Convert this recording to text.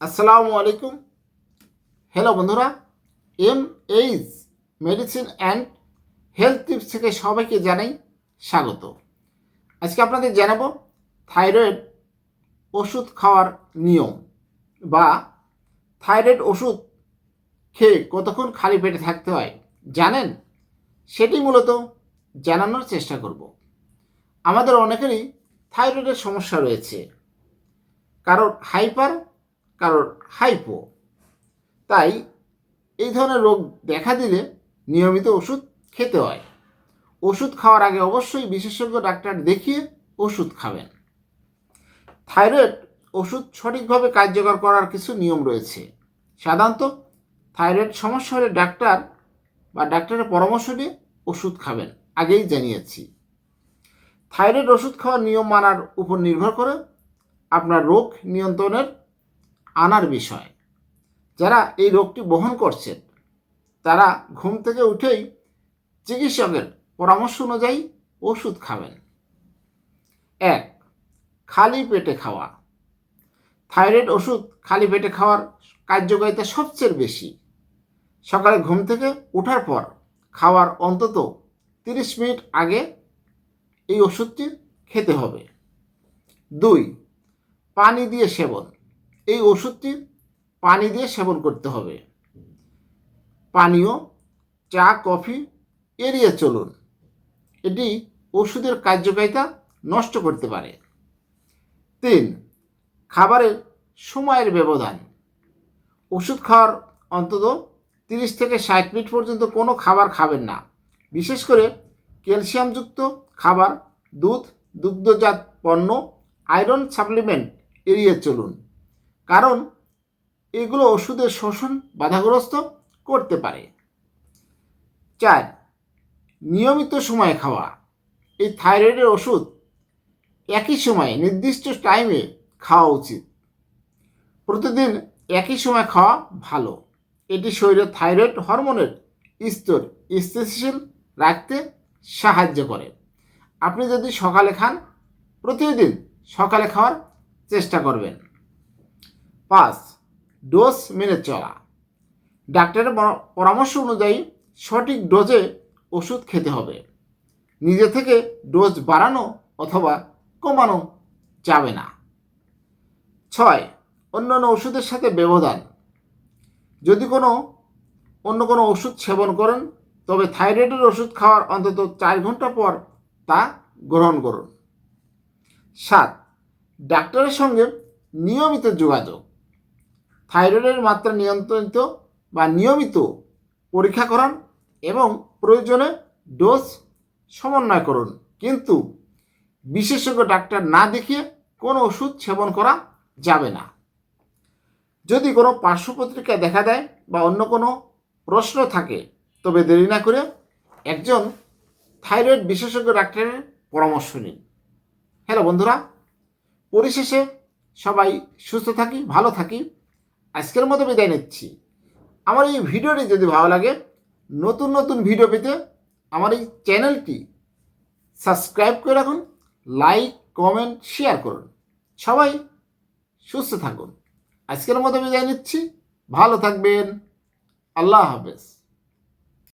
আসসালামু আলাইকুম। হ্যালো বন্ধুরা। M H medicine and health tips থেকে সবাইকে জানাই স্বাগত। আজকে আপনাদের জানাব থাইরয়েড ওষুধ খাওয়ার নিয়ম বা থাইরয়েড ওষুধ খেয়ে কতক্ষণ খালি পেটে থাকতে হয়, জানেন? সেটি মূলত জানানোর চেষ্টা করব। আমাদের অনেকেরই থাইরয়েডের সমস্যা রয়েছে। কারণ হাইপার কারোর হাইপো তাই এই ধরনের রোগ দেখা দিলে নিয়মিত ওষুধ খেতে হয়। ওষুধ খাওয়ার আগে অবশ্যই বিশেষজ্ঞ ডাক্তার দেখিয়ে ওষুধ খাবেন। থাইরয়েড ওষুধ সঠিকভাবে কার্যকর করার কিছু নিয়ম রয়েছে। সাধারণত থাইরয়েড সমস্যা হলে ডাক্তার বা ডাক্তারের পরামর্শ নিয়ে ওষুধ খাবেন, আগেই জানিয়েছি। থাইরয়েড ওষুধ খাওয়ার নিয়ম মানার উপর নির্ভর করে আপনার রোগ নিয়ন্ত্রণের আনার বিষয়। যারা এই রোগটি বহন করছেন, তারা ঘুম থেকে উঠেই চিকিৎসকের পরামর্শ অনুযায়ী ওষুধ খাবেন। এক, খালি পেটে খাওয়া। থাইরয়েড ওষুধ খালি পেটে খাওয়ার কার্যকারিতা সবচেয়ে বেশি। সকালে ঘুম থেকে ওঠার পর খাওয়ার অন্তত তিরিশ মিনিট আগে এই ওষুধটি খেতে হবে। দুই, পানি দিয়ে সেবন। এই ওষুধটি পানি দিয়ে সেবন করতে হবে। পানীয়, চা, কফি এড়িয়ে চলুন। এটি ওষুধের কার্যকারিতা নষ্ট করতে পারে। তিন, খাবারের সময়ের ব্যবধান। ওষুধ খাওয়ার অন্তত তিরিশ থেকে ষাট মিনিট পর্যন্ত কোনো খাবার খাবেন না। বিশেষ করে ক্যালসিয়ামযুক্ত খাবার, দুধ, দুগ্ধজাত পণ্য, আয়রন সাপ্লিমেন্ট এড়িয়ে চলুন। কারণ এগুলো ওষুধের শোষণ বাধাগ্রস্ত করতে পারে। চার, নিয়মিত সময়ে খাওয়া। এই থাইরয়েডের ওষুধ একই সময়ে নির্দিষ্ট টাইমে খাওয়া উচিত। প্রতিদিন একই সময় খাওয়া ভালো। এটি শরীরে থাইরয়েড হরমোনের স্তর স্থিতিশীল রাখতে সাহায্য করে। আপনি যদি সকালে খান, প্রতিদিন সকালে খাওয়ার চেষ্টা করবেন। পাঁচ, ডোজ মেনে চলা। ডাক্তারের পরামর্শ অনুযায়ী সঠিক ডোজে ওষুধ খেতে হবে। নিজে থেকে ডোজ বাড়ানো অথবা কমানো যাবে না। ছয়, অন্যান্য ওষুধের সাথে ব্যবধান। যদি কোনো, অন্য কোনো ওষুধ সেবন করেন, তবে থাইরয়েডের ওষুধ খাওয়ার অন্তত চার ঘণ্টা পর তা গ্রহণ করুন। সাত, ডাক্তারের সঙ্গে নিয়মিত যোগাযোগ। থাইরয়েডের মাত্রা নিয়ন্ত্রিত বা নিয়মিত পরীক্ষা করান এবং প্রয়োজনে ডোজ সমন্বয় করুন। কিন্তু বিশেষজ্ঞ ডাক্তার না দেখিয়ে কোনো ওষুধ সেবন করা যাবে না। যদি কোনো পার্শ্বপত্রিকা দেখা দেয় বা অন্য কোনো প্রশ্ন থাকে, তবে দেরি না করে একজন থাইরয়েড বিশেষজ্ঞ ডাক্তারের পরামর্শ নিন। হ্যালো বন্ধুরা, পরিশেষে সবাই সুস্থ থাকি, ভালো থাকি। আজকের মতো বিদায় নিচ্ছি। আমার এই ভিডিওটি যদি ভালো লাগে, নতুন নতুন ভিডিও পেতে আমার এই চ্যানেলটি সাবস্ক্রাইব করে রাখুন, লাইক, কমেন্ট, শেয়ার করুন। সবাই সুস্থ থাকুন। আজকের মতো বিদায় নিচ্ছি। ভালো থাকবেন। আল্লাহ হাফেজ।